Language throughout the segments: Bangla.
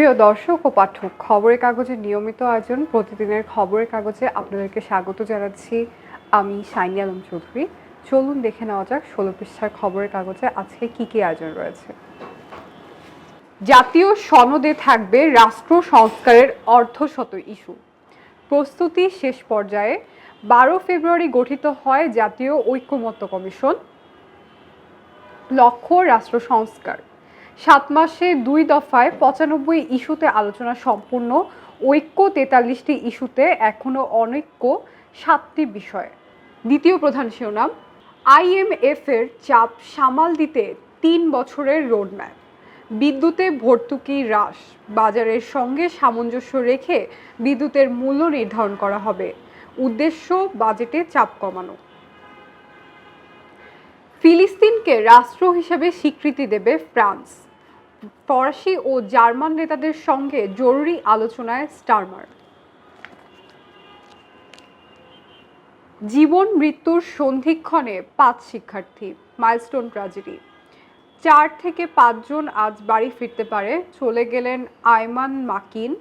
প্রিয় দর্শক ও পাঠক, খবরের কাগজের নিয়মিত আয়োজন, প্রতিদিনের খবরের কাগজে আপনাদেরকে স্বাগত জানাচ্ছি আমি শাইনি আলম চৌধুরী। চলুন দেখে নেওয়া যাক ষোলো পৃষ্ঠার খবরের কাগজে আজকে কি কি আয়োজন রয়েছে। জাতীয় সনদে থাকবে রাষ্ট্র সংস্কারের অর্ধশত ইস্যু। প্রস্তুতি শেষ পর্যায়ে বারো ফেব্রুয়ারি গঠিত হয় জাতীয় ঐক্যমত্য কমিশন। লক্ষ্য রাষ্ট্র সংস্কার। সাত মাসে দুই দফায় পঁচানব্বই ইস্যুতে আলোচনা সম্পূর্ণ, ঐক্য তেতাল্লিশটি ইস্যুতে এখনও অনৈক্য সাতটি বিষয়। দ্বিতীয় প্রধান শিরোনাম আইএমএফ এর চাপ সামাল দিতে তিন বছরের রোডম্যাপ। বিদ্যুতে ভর্তুকি হ্রাস, বাজারের সঙ্গে সামঞ্জস্য রেখে বিদ্যুতের মূল্য নির্ধারণ করা হবে। উদ্দেশ্য, বাজেটে চাপ কমানো। ফিলিস্তিনকে রাষ্ট্র হিসেবে স্বীকৃতি দেবে ফ্রান্স। ফরাসি ও জার্মান নেতাদের সঙ্গে জরুরি আলোচনায় স্টারমার। জীবন, মৃত্যুর সন্ধিক্ষণে পাঁচ শিক্ষার্থী, মাইলস্টোন ট্র্যাজেডি। চার থেকে পাঁচজন আজ বাড়ি ফিরতে পারে। চলে গেলেন আয়মান মাকিন।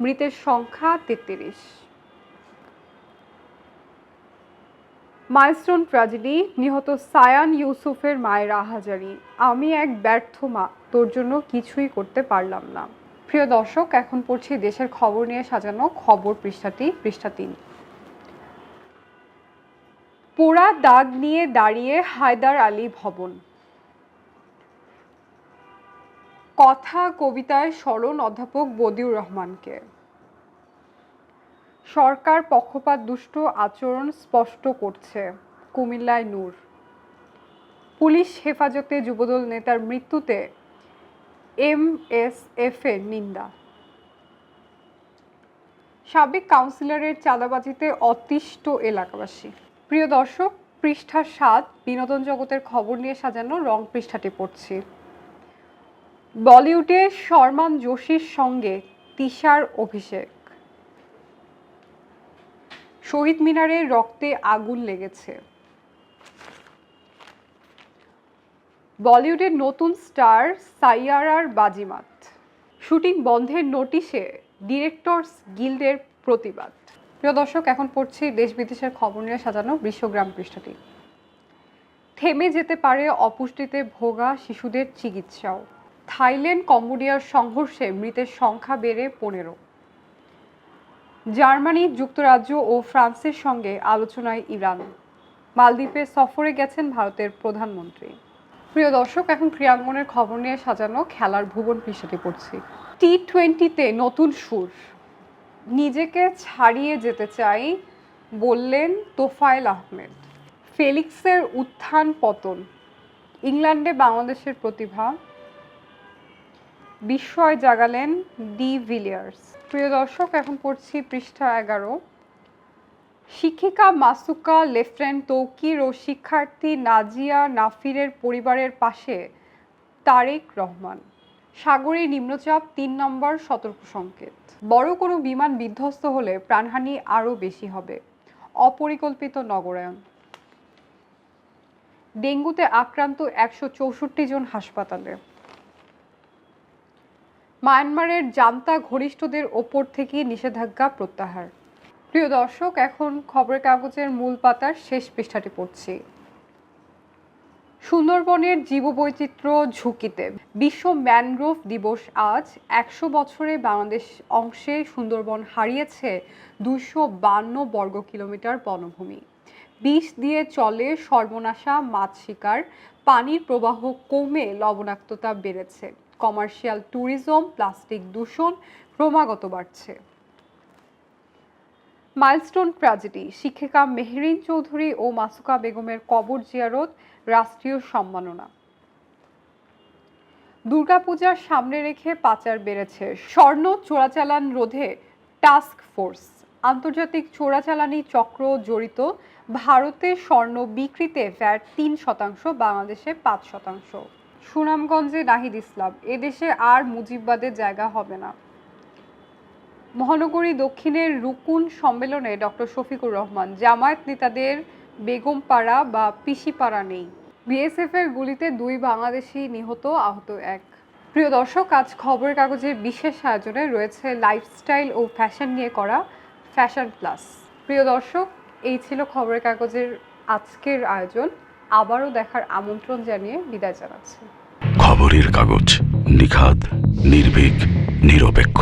মৃতের সংখ্যা তেত্রিশ। মাইলস্টোন ট্র্যাজেডি, নিহত সায়ান ইউসুফের মায়ের আহাজারি। আমি এক ব্যর্থ মা, তোর জন্য কিছুই করতে পারলাম না। প্রিয় দর্শক, এখন পড়ছি দেশের খবর নিয়ে সাজানো খবর পৃষ্ঠাটি, পৃষ্ঠা তিন। পোড়া দাগ নিয়ে দাঁড়িয়ে হায়দার আলী ভবন। কথা কবিতায় স্মরণ অধ্যাপক বদিউর রহমানকে। সরকার পক্ষপাত দুষ্ট আচরণ স্পষ্ট করছে। কুমিল্লায় নূর। পুলিশ হেফাজতে যুবদল নেতার মৃত্যুতে এম এস এফ এর নিন্দা। সাবেক কাউন্সিলরের চাঁদাবাজিতে অতিষ্ঠ এলাকাবাসী। প্রিয় দর্শক পৃষ্ঠা সাত বিনোদন জগতের খবর নিয়ে সাজানো রং পৃষ্ঠাটি পড়ছি। বলিউডে শর্মান যোশীর সঙ্গে তিশার অভিষেক। শহীদ মিনারে রক্তে আগুন লেগেছে। বলিউডের নতুন স্টার সাইয়ারার বাজিমাত। শুটিং বন্ধের নোটিশে ডিরেক্টরস গিল্ডের প্রতিবাদ। প্রিয় দর্শক, এখন পড়ছি দেশ বিদেশের খবর নিয়ে সাজানো বিশ্বগ্রাম পৃষ্ঠাটি। থেমে যেতে পারে অপুষ্টিতে ভোগা শিশুদের চিকিৎসাও। থাইল্যান্ড কম্বোডিয়ার সংঘর্ষে মৃতের সংখ্যা বেড়ে পনেরো। জার্মানি, যুক্তরাজ্য ও ফ্রান্সের সঙ্গে আলোচনায় ইরান। মালদ্বীপে সফরে গেছেন ভারতের প্রধানমন্ত্রী। প্রিয় দর্শক, এখন ক্রীড়াঙ্গনের খবর নিয়ে সাজানো খেলার ভুবন পৃষ্ঠাটি পড়ছি। টি টোয়েন্টিতে নতুন সুর। নিজেকে ছাড়িয়ে যেতে চাই বললেন তোফায়েল আহমেদ। ফেলিক্সের উত্থান পতন। ইংল্যান্ডে বাংলাদেশের প্রতিভা বিস্ময় জাগালেন ডি ভিলিয়ার্স। প্রিয় দর্শক, এখন পড়ছি পৃষ্ঠা এগারো। শিক্ষিকা মাসুকা লেফটেন্ট তৌকির ও শিক্ষার্থী নাজিয়া নাফিরের পরিবারের পাশে তারেক রহমান। সাগরে নিম্নচাপ, তিন নম্বর সতর্ক সংকেত। বড় কোনো বিমান বিধ্বস্ত হলে প্রাণহানি আরও বেশি হবে। অপরিকল্পিত নগরায়ন। ডেঙ্গুতে আক্রান্ত একশো চৌষট্টি জন হাসপাতালে। মায়ানমারের জান্তা ঘনিষ্ঠদের ওপর থেকে নিষেধাজ্ঞা প্রত্যাহার। প্রিয় দর্শক, এখন খবরের কাগজের মূল পাতার শেষ পৃষ্ঠাটি পড়ছি। সুন্দরবনের জীববৈচিত্র্য ঝুঁকিতে বিশ্ব ম্যানগ্রোভ দিবস আজ। একশো বছরে বাংলাদেশ অংশে সুন্দরবন হারিয়েছে দুশো বান্ন বর্গ কিলোমিটার বনভূমি। বিষ দিয়ে চলে সর্বনাশা, মাছ শিকার, পানির প্রবাহ কমে লবণাক্ততা বেড়েছে। কমার্শিয়াল ট্যুরিজম প্লাস্টিক দূষণ, ক্রমাগত বাড়ছে। মাইলস্টোন ট্র্যাজেডি শিক্ষিকা মেহরিন চৌধুরী ও মাসুকা বেগমের কবর জিয়ারত, রাষ্ট্রীয় সম্মাননা। দুর্গাপূজার সামনে রেখে পাচার বেড়েছে। স্বর্ণ চোরাচালান রোধে টাস্ক ফোর্স আন্তর্জাতিক চোরাচালানি চক্র জড়িত। ভারতে স্বর্ণ বিক্রিতে ভ্যাট তিন শতাংশ, বাংলাদেশে পাঁচ শতাংশ। সুনামগঞ্জে নাহিদ ইসলাম। এদেশে আর মুজিববাদের জায়গা হবে না। মহানগরী দক্ষিণের রুকুন সম্মেলনে ডক্টর শফিকুর রহমান, জামায়াত নেতাদের বেগমপাড়া বা পিসিপাড়া নেই। বিএসএফ এর গুলিতে দুই বাংলাদেশি নিহত, আহত এক। প্রিয় দর্শক, আজ খবরের কাগজের বিশেষ আয়োজনে রয়েছে লাইফস্টাইল ও ফ্যাশন নিয়ে করা ফ্যাশন প্লাস। প্রিয় দর্শক, এই ছিল খবরের কাগজের আজকের আয়োজন। আবারও দেখার আমন্ত্রণ জানিয়ে বিদায় জানাচ্ছি। খবরের কাগজ নিখাদ নির্ভীক নিরপেক্ষ।